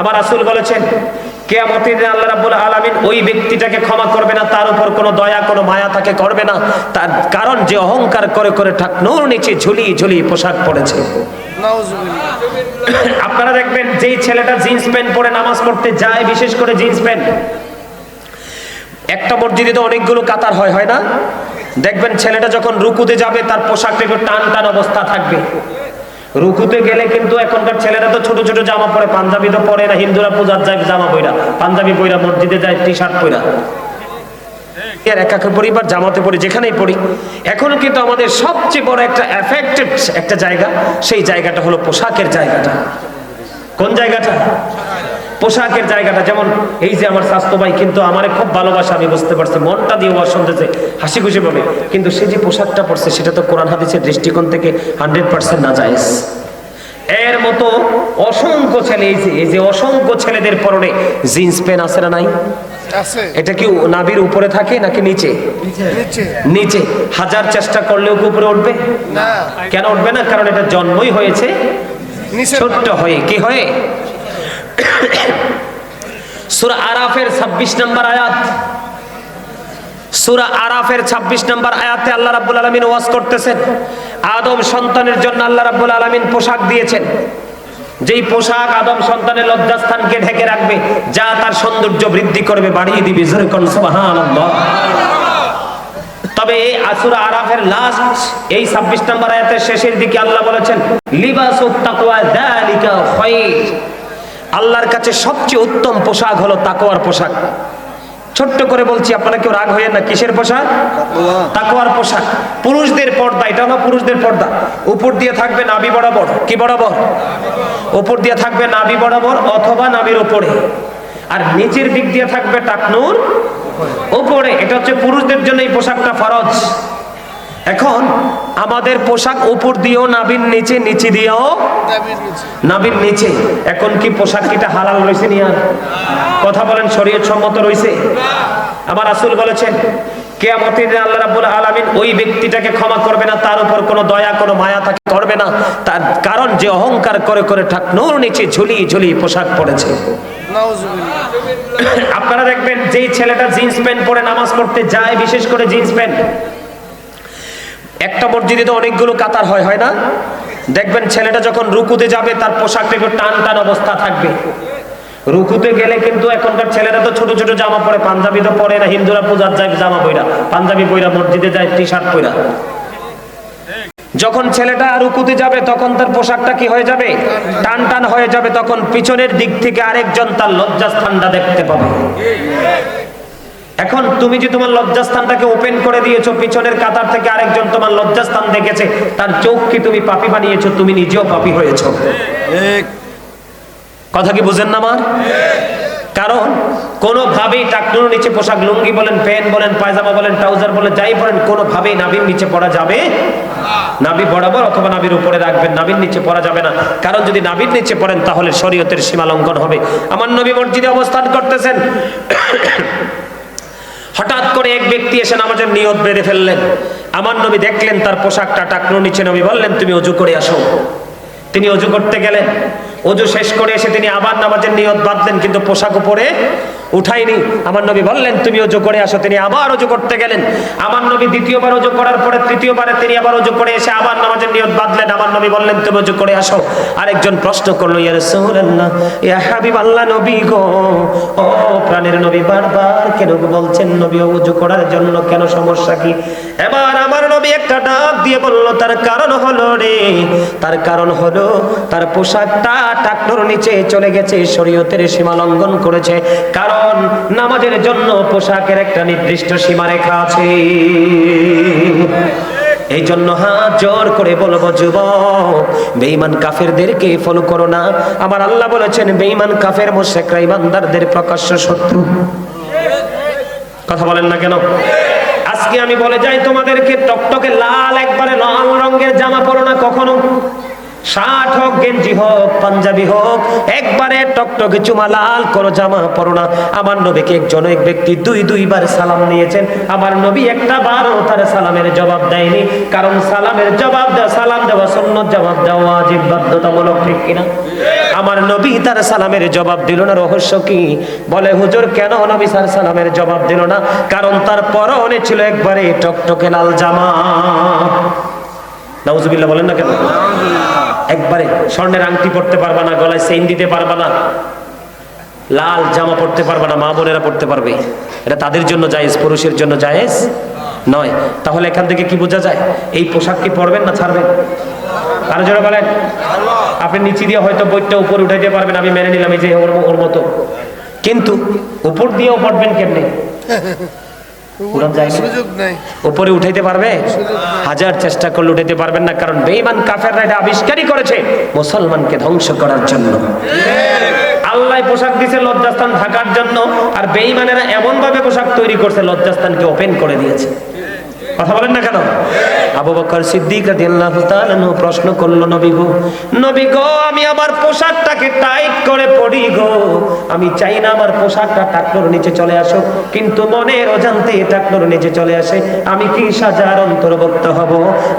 আমার রাসূল বলেছেন কেয়ামতের দিন আল্লাহ রাব্বুল আলামিন ওই ব্যক্তিটাকে ক্ষমা করবে না তার উপর কোনো দয়া কোনো মায়া তাকে করবে না। তার কারণ যে অহংকার করে করে ঠাকনোর নিচে ঝুলিয়ে ঝুলিয়ে পোশাক পরেছে। আপনারা দেখবেন যেই ছেলেটা জিন্স প্যান্ট পরে নামাজ পড়তে যায় বিশেষ করে জিন্স প্যান্ট। একটা মসজিদে তো অনেকগুলো কাতার হয় হয় না? দেখবেন ছেলেটা যখন রুকুতে যাবে তার পোশাকটা একটু টান টান অবস্থা থাকবে। রুকুতে গেলে কিন্তু এখনকার ছেলেরা তো ছোট ছোট জামা পরে, পাঞ্জাবি তো পরে না, হিন্দুরা পূজার যায় জামা পইরা, পাঞ্জাবি পইরা, মসজিদে যায় টি শার্ট পইরা একাকে বা জামাতে পড়ি, যেখানেই পড়ি। এখন কিন্তু আমাদের সবচেয়ে বড় একটা একটা জায়গা, সেই জায়গাটা হলো পোশাকের জায়গাটা। কোন জায়গাটা? পোশাকের জায়গাটা যেমন এই যে আমার স্বাস্থ্য ভাই কিন্তু আমারে খুব ভালোবাসা আমি বুঝতে পারছি মনটা দিয়ে ওয়াজ শুনতেছে হাসি খুশি ভাবে কিন্তু সে যে পোশাকটা পরছে সেটা তো কোরআন হাদিসের দৃষ্টিকোণ থেকে হান্ড্রেড পার্সেন্ট না যায় এর মতো অসংখ্য ছেলে এই যে এই যে অসংখ্য ছেলেদের পরনে জিন্স প্যান্ট আছে না নাই? এটা কি নাবির উপরে থাকে নাকি নিচে? নিচে। হাজার চেষ্টা করলেও কি উপরে উঠবে? না। কেন উঠবে না? কারণ এটা জন্মই হয়েছে ছোট্ট হয়ে। কি হয়ে? সূরা আরাফের 26 নম্বর আয়াত। সূরা আরাফের 26 নম্বর আয়াতে আল্লাহ রাব্বুল আলামিন ওয়াজ করতেছেন, আদম সন্তানের জন্য আল্লাহ রাব্বুল আলামিন পোশাক দিয়েছেন। যেই পোশাক আদম সন্তানের লজ্জাস্থানকে ঢেকে রাখবে, যা তার সৌন্দর্য বৃদ্ধি করবে, বাড়িয়ে দিবে সুবহানাল্লাহ। তবে এই আসুরা আরাফের লাস্ট এই 26 নম্বর আয়াতের শেষের দিকে আল্লাহ বলেছেন, লিবাসুত তাকওয়া আল্লাহর কাছে সবচেয়ে উত্তম পোশাক হলো তাকোয়ার পোশাক। ছোট্ট করে বলছি আপনারা কেউ রাগ হয়ে না কিসের পোশাক? তাকোয়ার পোশাক। পুরুষদের পর্দা এটা হলো পুরুষদের পর্দা। উপর দিয়ে থাকবে নাভি বরাবর। কি বরাবর? উপর দিয়ে থাকবে নাভি বরাবর অথবা নাভির উপরে। আর নিচের দিক দিয়ে থাকবে টাকনুর উপরে। এটা হচ্ছে পুরুষদের জন্য এই পোশাকটা ফরজ। এখন আমাদের পোশাক উপর দিয়েও নাভির নিচে নিচে দিয়েও? দাবির নিচে। এখন কি পোশাক কিটা হালাল রয়েছে নিয়া কথা বলেন শরীয়ত সম্মত রয়েছে? আমার রাসূল বলেছেন কেয়ামতের দিন আল্লাহ রাব্বুল আলামিন ওই ব্যক্তিটাকে ক্ষমা করবে না তার উপর কোনো দয়া কোনো মায়া তাকে করবে না। তার কারণ যে অহংকার করে করে ঠাকনোর নিচে ঝুলিয়ে ঝুলিয়ে পোশাক পরেছে। আপনারা দেখবেন যেই ছেলেটা জিন্স প্যান্ট পরে নামাজ পড়তে যায় বিশেষ করে জিন্স প্যান্ট একটা মসজিদে তো অনেকগুলো কাতার হয় হয় না? দেখবেন ছেলেটা যখন রুকুতে যাবে, তার পোশাকটা একটু টান টান অবস্থা থাকবে। রুকুতে গেলে কিন্তু এখনকার ছেলেরা তো ছোট ছোট জামা পরে, পাঞ্জাবি তো পরে না, হিন্দুরা পূজার যায় জামা পইরা, পাঞ্জাবি পইরা, মসজিদে যায় টি শার্ট পইরা। যখন ছেলেটা রুকুতে যাবে, তখন তার পোশাকটা কি হয়ে যাবে? টান টান হয়ে যাবে, তখন পিছনের দিক থেকে আরেকজন তার লজ্জাস্থানটা দেখতে পাবে। এখন তুমি যে তোমার লজ্জাস্থানটাকে ওপেন করে দিয়েছ, পিছনের কাতার থেকে আরেকজন তোমার লজ্জাস্থান দেখেছে, তার চোখ কি তুমি পাপি বানিয়েছো? তুমি নিজেও পাপি হয়েছো। কথা কি বুঝেন না আমার? কারণ কোনোভাবেই টাকনুর নিচে পোশাক লুঙ্গি বলেন, প্যান্ট বলেন, পায়জামা বলেন, ট্রাউজার বলেন, যাই বলেন কোনোভাবেই নাবির নিচে পড়া যাবে নাভি বরাবর অথবা নাভির উপরে রাখবেন, নাভির নিচে পড়া যাবে না। কারণ যদি নাবির নিচে পড়েন, তাহলে শরীয়তের সীমা লঙ্ঘন হবে। আমার নবী মসজিদে অবস্থান করতেছেন। হঠাৎ করে এক ব্যক্তি এসে নামাজের নিয়ত বেঁধে ফেললেন। আমার নবী দেখলেন, তার পোশাকটা টাকনো নিচে নবী বললেন, তুমি অজু করে আসো। তিনি অজু করতে গেলেন। অজু শেষ করে এসে তিনি আবার নামাজের নিয়ত বাঁধলেন, কিন্তু পোশাক উপরে উঠাইনি আমার নবী বললেন, তুমি অজু করে আসো। তিনি আবার অজু করতে গেলেন। আমার নবী দ্বিতীয়বার অজু করার পরে তৃতীয়বারে তিনি আবার অজু করে এসে আবার নামাজের নিয়ত বাঁধলেন। আমার নবী বললেন, তুমি অজু করে আসো। আরেকজন প্রশ্ন করল, ইয়া রাসূলুল্লাহ, ইয়া হাবিবাল্লাহ নবী গো, ও প্রাণের নবী, বারবার কেন বলছেন নবী অজু করার জন্য কেন সমস্যা কি? এবার আমার নবী একটা ডাক দিয়ে বলল, তার কারণ হলো রে, তার কারণ হলো তার পোশাকটা টাকনোর নিচে চলে গেছে, শরীয়তের সীমা লঙ্ঘন করেছে। কারণ নামাজের জন্য পোশাকের একটা নির্দিষ্ট সীমারেখা আছে। এই জন্য হাত জোর করে বলব, যুবক, বেঈমান কাফেরদেরকে ফলো করো না। আমার আল্লাহ বলেছেন, বেঈমান কাফের মোশেকরা ইমানদারদের প্রকাশ্য শত্রু। কথা বলেন না কেন? আজকে আমি বলে যাই, তোমাদেরকে টকটকে লাল একবারে লাল রঙের জামা পরো না কখনো। শার্ট হোক, গেঞ্জি হোক, পাঞ্জাবি হোক, একবারে টকটকে চুমা, লাল কোনো জামা পরো না। আমার নবীকে একজন এক ব্যক্তি দুই, দুইবার সালাম নিয়েছেন। আমার নবী একটা বারও তার সালামের জবাব দেয়নি। কারণ সালামের জবাব দেওয়া, সালাম দেওয়া সন্ন্যত জবাব দেওয়া ওয়াজিব, বাধ্যতামূলক, ঠিক কিনা? আমার নবী তার সালামের জবাব দিল না। রহস্য কি? বলে, হুজুর, কেন নবী তার সালামের জবাব দিল না? কারণ তার পরনে ছিল একবারে টকটকে লাল জামা। নাউজুবিল্লাহ বলেন না কেন? একবারে স্বর্ণের আংটি পড়তে পারবা না, গলায় চেইন দিতে পারবা না, লাল জামা পড়তে পারবে না, মা বোনেরা পড়তে পারবে। এটা তাদের জন্য জায়েজ, পুরুষের জন্য জায়েজ নয়। তাহলে এখান থেকে কি বোঝা যায়? এই পোশাক কি পরবেন না ছাড়বেন? কারও জোরে বলেন। আপনি নিচে দিয়ে হয়তো বইটা উপরে উঠাইতে পারবেন, আমি মেনে নিলাম, এই যে ওর মতো। কিন্তু উপর দিয়েও পড়বেন কেমনে? উপরে উঠাইতে পারবে? হাজার চেষ্টা করলে উঠাইতে পারবেন না কারণ বেঈমান কাফেররা এটা আবিষ্কারই করেছে মুসলমানকে ধ্বংস করার জন্য। আল্লাহ পোশাক দিছে লজ্জাস্থান ঢাকার জন্য আর বেঈমানেরা এমন ভাবে পোশাক তৈরি করছে লজ্জাস্থানকে ওপেন করে দিয়েছে। কথা বলেন না কেন? আবু বকর সিদ্দিক রাদিয়াল্লাহু তাআলা প্রশ্ন করল, নবী গো নবী গো, আমি আমার পোশাকটাকে টাইট করে পড়ি গো। আমি চাই না আমার পোশাকটা টাকলোর নিচে চলে আসুক, কিন্তু মনের অজান্তে টাকলোর নিচে চলে আসে। আমি কি সাজার অন্তর্ভুক্ত হব?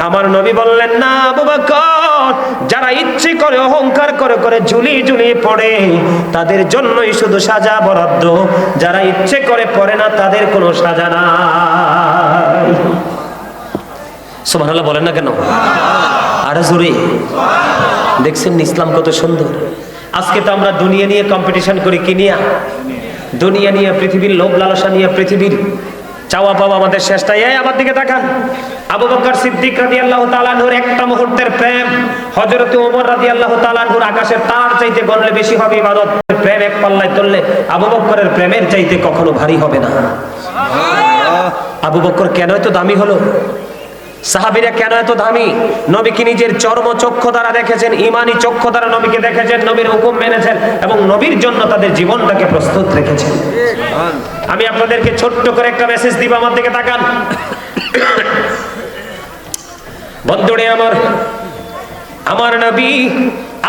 আমার নবী বললেন, না, আবু বকর। যারা ইচ্ছে করে, অহংকার করে করে ঝুলি ঝুলি পড়ে, তাদের জন্যই শুধু সাজা বরাদ্দ। যারা ইচ্ছে করে পড়ে না, তাদের কোনো সাজা নাই। সুবহানাল্লাহ বলেন না কেন? আরে জোরে দেখছেন ইসলাম কত সুন্দর? আজকে তো আমরা দুনিয়া নিয়ে কম্পিটিশন করি কি নিয়ে? দুনিয়া নিয়ে পৃথিবীর লোভ লালসা নিয়ে পৃথিবীর চাওয়া পাওয়া আমাদের শেষটাই এই আমার দিকে তাকান। আবু বকর সিদ্দিক রাদিয়াল্লাহু তাআলা নূর একটা মুহূর্তের প্রেম হযরত ওমর রাদিয়াল্লাহু তাআলা নূর আকাশের তার চাইতে গণলে বেশি হবে ইবাদত প্রেম এক পাল্লায় তুললে আবু বকরের প্রেমের চাইতে কখনো ভারী হবে না। আবু বকর কেন এত দামি হলো? সাহাবীরা কেন এত দামি? নবীকে নিজের চর্ম চক্ষু দ্বারা দেখেছেন, ইমানি চক্ষু দ্বারা নবীকে দেখেছেন, নবীর হুকুম মেনেছেন এবং নবীর জন্য তাদের জীবনটাকে প্রস্তুত রেখেছেন। আমি আপনাদেরকে ছোট্ট করে একটা মেসেজ দিব, আমার দিকে তাকান। বন্ধুরে আমার আমার নবী,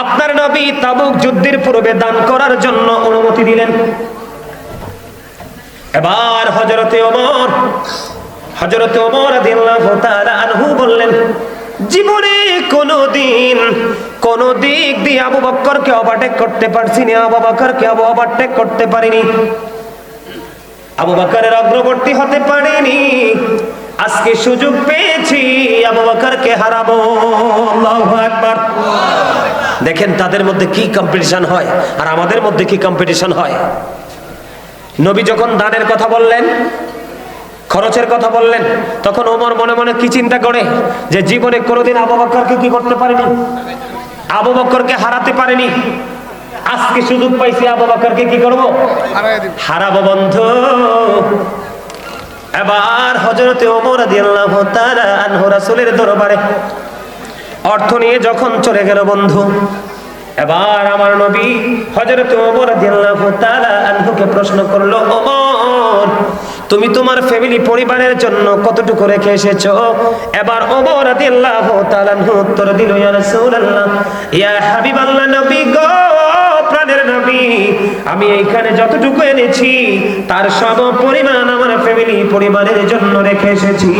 আপনার নবী তাবুক যুদ্ধের পূর্বে দান করার জন্য অনুমতি দিলেন। এবার হজরতে ওমর হজরতে ওমর রাদিয়াল্লাহু তাআলা আনহু বললেন, জীবনে কোনোদিন কোন দিক দিয়ে আবু বক্করকে ওভারটেক করতে পারছি না আবু বকরকে ওভারটেক করতে পারিনি। আবু বকরের অগ্রবর্তী হতে পারিনি। আজকে সুযোগ পেয়েছি, আবু বকরকে হারাবো। আকবার। দেখেন তাদের মধ্যে কি কম্পিটিশন হয়, আর আমাদের মধ্যে কি কম্পিটিশন হয়? নবী যখন দানের কথা বললেন খরচের কথা বললেন। তখন ওমর মনে মনে কি চিন্তা করে যে জীবনে কোনোদিন আবু বকরকে কি করতে পারেনি? আবু বকরকে হারাতে পারেনি। আজকে সুযোগ পাইছি আবু বকরকে কি করব? হারাবো বন্ধু। এবার হজরতে ওমর রাদিয়াল্লাহু তাআলা আনহু রাসূলের দরবারে অর্থ নিয়ে যখন চলে গেল বন্ধু এবার আমার নবী হযরত ওমর রাদিয়াল্লাহু তাআলা আনহুকে প্রশ্ন করল ওমর তুমি তোমার ফ্যামিলি পরিবারের জন্য কতটুকু রেখে এসেছ? এবার ওমর রাদিয়াল্লাহু তাআলা উত্তর দিল, ইয়া রাসূলুল্লাহ, ইয়া হাবিবাল্লাহ নবী গো, প্রাণের নবী, আমি এইখানে যতটুকু এনেছি, তার সব পরিমাণ আমার ফ্যামিলি পরিবারের জন্য রেখে এসেছি।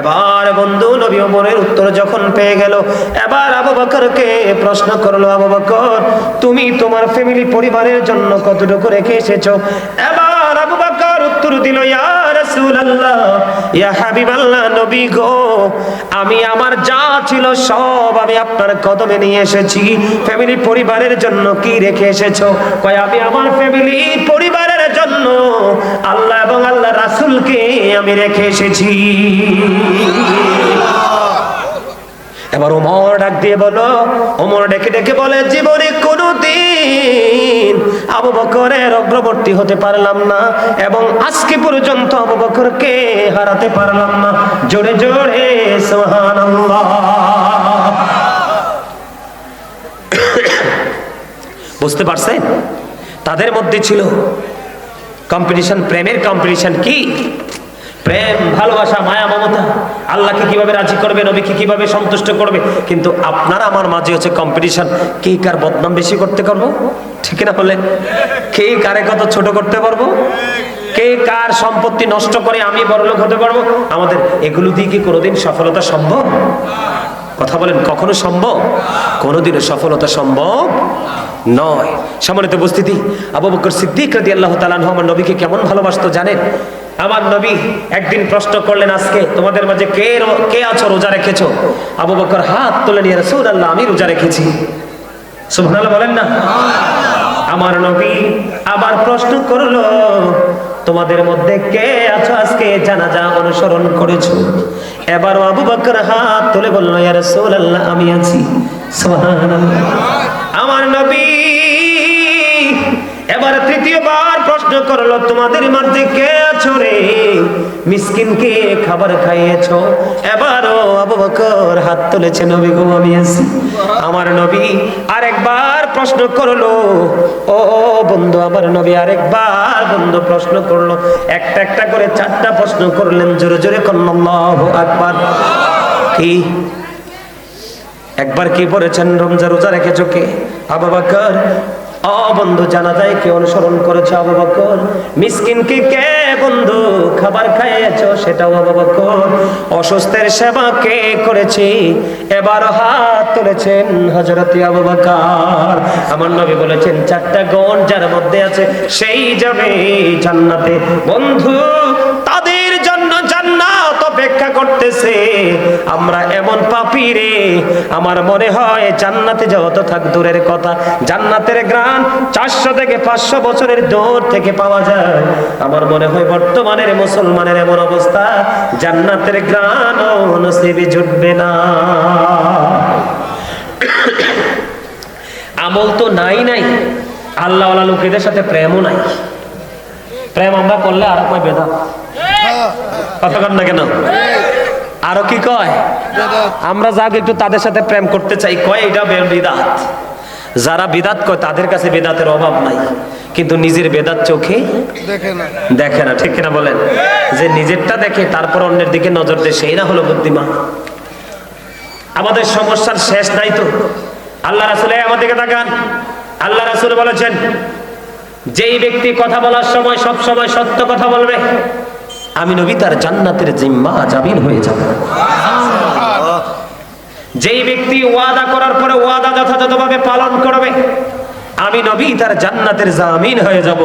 এবার বন্ধু নবী ওমরের উত্তর যখন পেয়ে গেল, এবার আবু বকরকে প্রশ্ন করল, আবু বকর, তুমি তোমার ফ্যামিলি পরিবারের জন্য কতটুকু রেখে এসেছ? এবার আবু বকর দিল ইয়া ইয়া গো আমি আমার যা ছিল সব আমি আপনার কদমে নিয়ে এসেছি ফ্যামিলি পরিবারের জন্য কি রেখে এসেছ কয় আমি আমার ফ্যামিলি পরিবারের জন্য আল্লাহ এবং আল্লাহ রাসূলকে আমি রেখে এসেছি এবার ওমর ডাক দিয়ে বলো, ওমর ডেকে ডেকে বলে, জীবনে কোনো দিন আবু বকরের অগ্রবর্তী হতে পারলাম না এবং আজকে পর্যন্ত আবু বকরকে হারাতে পারলাম না। জোরে জোরে, সুবহানাল্লাহ। বুঝতে পারছেন? তাদের মধ্যে ছিল কম্পিটিশন প্রেমের কম্পিটিশন কি? প্রেম, ভালোবাসা, মায়া, মমতা। আল্লাহকে কীভাবে রাজি করবে, নবীকে কীভাবে সন্তুষ্ট করবে? কিন্তু আপনার, আমার মাঝে হচ্ছে কম্পিটিশন কে কার বদনাম বেশি করতে পারব? ঠিক না বললেন কে কারে কত ছোট করতে পারব? কে কার সম্পত্তি নষ্ট করে আমি বড়লোক হতে পারব? আমাদের এগুলো দিয়ে কি কোনোদিন সফলতা সম্ভব? কথা বলেন, কখনো সম্ভব? কোনোদিনও সফলতা সম্ভব নয়। সম্মানিত উপস্থিতি, আবু বকর সিদ্দিক রাদি আল্লাহ তালাহ আমার নবীকে কেমন ভালোবাসতো জানেন? আমার নবী একদিন প্রশ্ন করলেন আজকে, তোমাদের মাঝে কে কে আছো রোজা রেখেছো? আবু বকর হাত তুলে নিয়ে রসুল আল্লাহ আমি রোজা রেখেছি। সুবহানাল্লাহ বলেন না? আমার নবী আবার প্রশ্ন করল, তোমাদের মধ্যে কে আছো আজকে? জানাজা অনুসরণ করেছ? এবারও আবু বকর হাত তুলে বলল, ইয়া রাসূলুল্লাহ, আমি আছি। সুবহানাল্লাহ। আমার নবী এবার তৃতীয়বার প্রশ্ন করল, তোমাদের মধ্যে কে আছো রে? মিসকিনকে খাবার খাইয়েছো? এবারও আবু বকর হাত তুলেছে, নবী গো, আমি আছি। আমার নবী আরেকবার প্রশ্ন করল, ও বন্ধু, আমার নবী আরেকবার বন্ধু প্রশ্ন করল। একটা একটা করে চারটা প্রশ্ন করলেন, জোরে জোরে কন্নাল্লাহু আকবার। কি? একবার কি পড়েছেন? রমজা রোজা রেখেছো কে? আবু বকর ও বন্ধু জানা যায় কে অনুসরণ করেছে আবু বকর। মিসকিন কি বন্ধু? খাবার খাইয়েছো? সেটাও আবু বকর। অসুস্থের সেবা কে করেছি? এবার হাত তুলেছেন হযরত আবু বকর। আমার নবী বলেছেন, চারটা গণ যার মধ্যে আছে, সেই যাবে জান্নাতে। বন্ধু অপেক্ষা করতেছে। আমরা এমন পাপি রে। আমার মনে হয় জান্নাতে যাওয়া তো থাক দূরের কথা। জান্নাতের গ্রান চারশো থেকে পাঁচশো বছরের দূর থেকে পাওয়া যায়। আমার মনে হয় বর্তমানের মুসলমানের এমন অবস্থা। জান্নাতের গ্রান নসিবে জুটবে না। আমল তো নাই নাই। আল্লাহ লোকেদের সাথে প্রেমও নাই। প্রেম আমরা করলে আর কয় বেদা কথা না কেন? আরও কি কয়? আমরা যাক একটু তাদের সাথে প্রেম করতে চাই কয় এটা বিদাত। যারা বিদাত কয় তাদের কাছে বেদাতের অভাব নাই। কিন্তু নিজের বেদাত চোখে দেখে না। দেখে না ঠিক কিনা বলেন? যে নিজেরটা দেখে তারপর অন্যের দিকে নজর দেয় সেই না হলো বুদ্ধিমান। আমাদের সমস্যার শেষ নাই তো। আল্লাহ রাসুল আমাদেরকে তাকান। আল্লাহ রাসুল বলেছেন যেই ব্যক্তি কথা বলার সময় সব সময় সত্য কথা বলবে আমি নবী তার জান্নাতের জিম্মা জামিন হয়ে যাব। যেই ব্যক্তি ওয়াদা করার পরে ওয়াদা যথাযথভাবে পালন করবে আমি নবী তার জান্নাতের জামিন হয়ে যাব।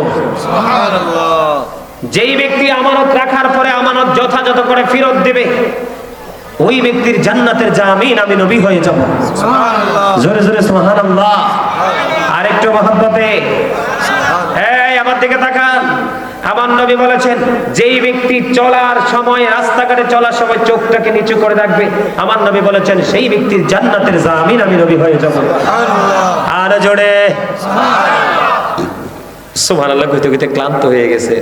যেই ব্যক্তি আমানত রাখার পরে আমানত যথাযথ করে ফেরত দেবে ওই ব্যক্তির জান্নাতের জামিন আমি নবী হয়ে যাব। জোরে জোরে সুবহানাল্লাহ। আরেকটু মহব্বতে। এই আমার দিকে তাকান। আমার নবী বলেছেন যেই ব্যক্তি চলার সময় রাস্তাঘাটে চলার সময় চোখটাকে নিচু করে রাখবে আমার নবী বলেছেন সেই ব্যক্তির জান্নাতের জামিন আমি নবী হয়ে যাব। আর জোরে। সুবহানাল্লাহ। কইতে কইতে ক্লান্ত হয়ে গেছে।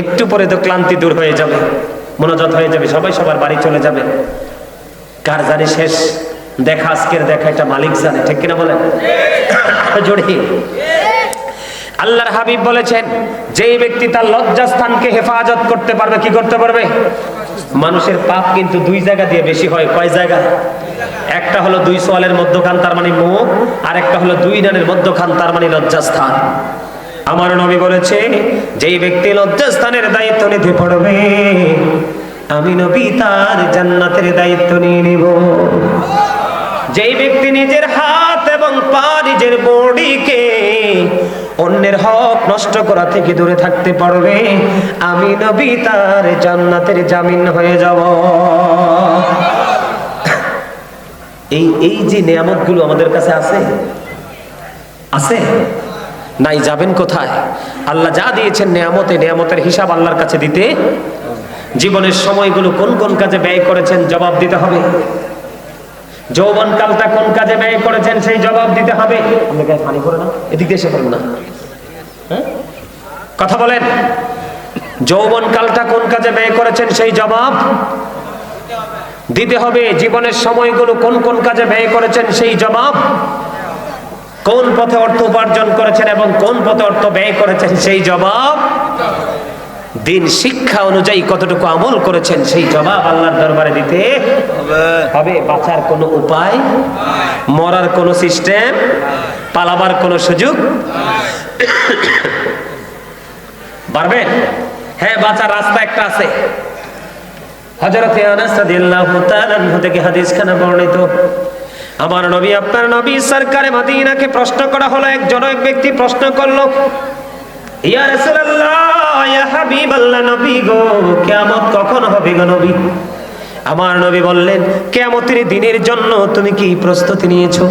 একটু পরে তো ক্লান্তি দূর হয়ে যাবে মনোজাত হয়ে যাবে সবাই সবার বাড়ি চলে যাবে। কার জানি শেষ? দেখা আজকের দেখা এটা মালিক জানে ঠিক কিনা বলেন? জোরে। আল্লাহর হাবিব বলেছেন, যেই ব্যক্তি তার লজ্জাস্থানকে হেফাজত করতে পারবে, কি করতে পারবে? মানুষের পাপ কিন্তু দুই জায়গা দিয়ে বেশি হয়। কয় জায়গা? একটা হলো দুই সোয়ালের মধ্যখান, তার মানে মুখ, আর একটা হলো দুই ডানের মধ্যখান, তার মানে লজ্জাস্থান। আমার নবী বলেছে, যেই ব্যক্তি লজ্জাস্থানের দায়িত্ব নিতে পড়বে, আমি নবী তার জান্নাতের দায়িত্ব নিয়ে নিব। যেই ব্যক্তি নিজের হাত এবং পা নিজের বডিকে অন্যের হক নষ্ট করা থেকে দূরে থাকতে পারবে, আমি নবী তার জান্নাতের জামিন হয়ে যাব। এই এই যে নিয়ামতগুলো আমাদের কাছে আছে আছে? নাই, যাবেন কোথায়? আল্লাহ যা দিয়েছেন নিয়ামতে, নিয়ামতের হিসাব আল্লাহর কাছে দিতে, জীবনের সময়গুলো কোন কোন কাজে ব্যয় করেছেন, জবাব দিতে হবে। যৌবন কালটা কোন কাজে ব্যয় করেছেন সেই জবাব দিতে হবে। পানি করে না? এদিক এসে করেন না। হ্যাঁ? কথা বলেন। যৌবন কালটা কোন কাজে ব্যয় করেছেন সেই জবাব দিতে হবে। জীবনের সময়গুলো কোন কোন কাজে ব্যয় করেছেন সেই জবাব কোন পথে অর্থ উপার্জন করেছেন এবং কোন পথে অর্থ ব্যয় করেছেন সেই জবাব দিন শিক্ষা অনুযায়ী কতটুকু আমল করেছেন সেই জবাব আল্লাহর দরবারে দিতে হবে। বাঁচার কোনো উপায় মরার কোনো সিস্টেম পালাবার কোনো সুযোগ পারবেন? হ্যাঁ বাঁচার রাস্তা একটা আছে। হযরতে আনাস রাদিয়াল্লাহু তাআলা থেকে বর্ণিত। আমার নবী, আপনার নবী সরকারে মদিনাকে প্রশ্ন করা হলো, একজন এক ব্যক্তি প্রশ্ন করল, ইয়া রাসূলুল্লাহ ইয়া হাবিবাল্লাহ নবী গো, কিয়ামত কখন হবে গো নবী? আমার নবী বললেন, কিয়ামতের দিনের জন্য তুমি কি প্রস্তুতি নিয়েছো?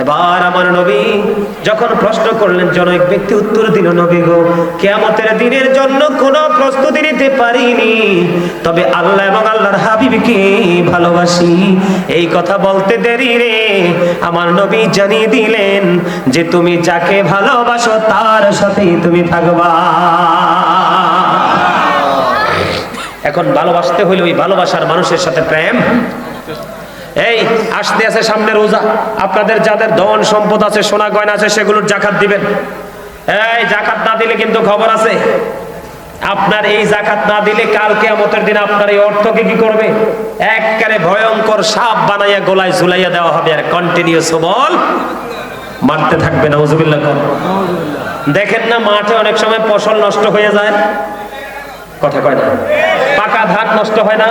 এবার আমার নবী যখন প্রশ্ন করলেন, জনক ব্যক্তি উত্তর দিল, নবী গো, কিয়ামতের দিনের জন্য কোনো প্রস্তুতি নিতে পারিনি। তবে আল্লাহ এবং আল্লাহর হাবিবকে ভালোবাসি। এই কথা বলতে দেরি রে। আমার নবী জানিয়ে দিলেন যে, তুমি যাকে ভালোবাসো, তার সাথেই তুমি থাকবা। এখন ভালোবাসতে হইলে ওই ভালোবাসার মানুষের সাথে প্রেম। এই, আসতে আছে সামনে রোজা। আপনাদের যাদের ধন সম্পদ আছে, সোনা গয়না আছে, সেগুলোর জাকাত দিবেন। এই, জাকাত না দিলে কিন্তু খবর আছে। আপনার এই জাকাত না দিলে কাল কেয়ামতের দিন আপনার এই অর্থকে কি করবে? একবারে ভয়ঙ্কর সাপ বানাইয়া গোলায় ঝুলাইয়া দেওয়া হবে আর কন্টিনিউস বল মারতে থাকবে না উজুবিল্লাহ দেখেন না, মাঠে অনেক সময় ফসল নষ্ট হয়ে যায়। কথা কয় না। পাকা ধান নষ্ট হয় না।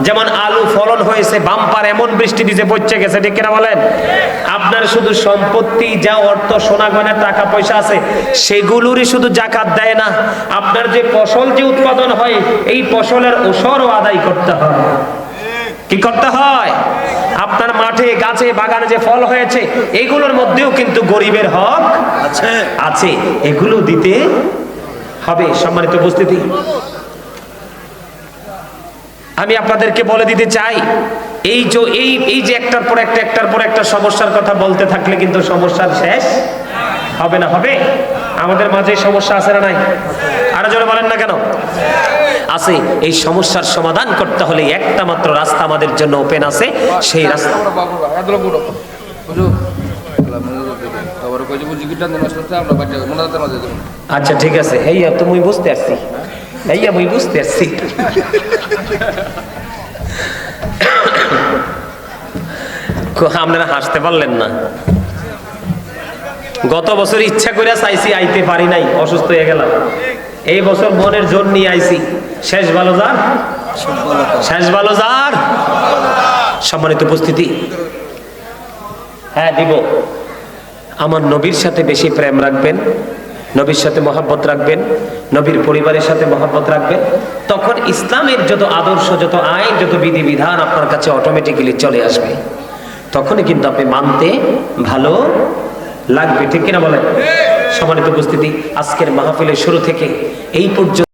যেমন আলু ফলন হয়েছে বাম্পার এমন বৃষ্টি দিতে পড়ছে গেছে ঠিক কিনা বলেন? আপনার শুধু সম্পত্তি যা অর্থ সোনা গয়না টাকা পয়সা আছে সেগুলোরই শুধু জাকাত দেয় না। আপনার যে ফসল যে উৎপাদন হয় এই ফসলের ওসরও আদায় করতে হয়। কি করতে হয়? আপনার মাঠে গাছে বাগানে যে ফল হয়েছে এগুলোর মধ্যেও কিন্তু গরিবের হক আছে। আছে। এগুলো দিতে হবে। সম্মানিত উপস্থিতি। আমি আপনাদেরকে বলে দিতে চাই, এই যে, এই এই যে একটার পর একটা, একটার পর একটা সমস্যার কথা বলতে থাকলে কিন্তু সমস্যার শেষ হবে না, হবে? আমাদের মাঝে সমস্যা আছে না নাই? আরও জোরে বলেন না কেন? আছে, এই সমস্যার সমাধান করতে হলে একটা মাত্র রাস্তা আমাদের জন্য ওপেন আছে, সেই রাস্তা আচ্ছা ঠিক আছে। হেইয়া তো মুই বুঝতে পারছি হেইয়া মুই বুঝতে পারছি আপনারা হাসতে পারলেন না গত বছর ইচ্ছা করে চাইছি আইতে পারি নাই, অসুস্থ হয়ে গেলাম। এই বছর মনের জোর নিয়ে আইছি। শেষ ভালো যার? শেষ ভালো যার? সম্মানিত উপস্থিতি। হ্যাঁ দিব। আমার নবীর সাথে বেশি প্রেম রাখবেন। নবীর সাথে মহাব্বত রাখবেন, নবীর পরিবারের সাথে মহাব্বত রাখবেন। তখন ইসলামের যত আদর্শ, যত আইন, যত বিধিবিধান আপনার কাছে অটোমেটিক্যালি চলে আসবে। তখনই কিন্তু আপনি মানতে ভালো লাগবে। ঠিক কিনা বলেন? সম্মানিত উপস্থিতি, আজকের মাহফিলের শুরু থেকে এই পর্যন্ত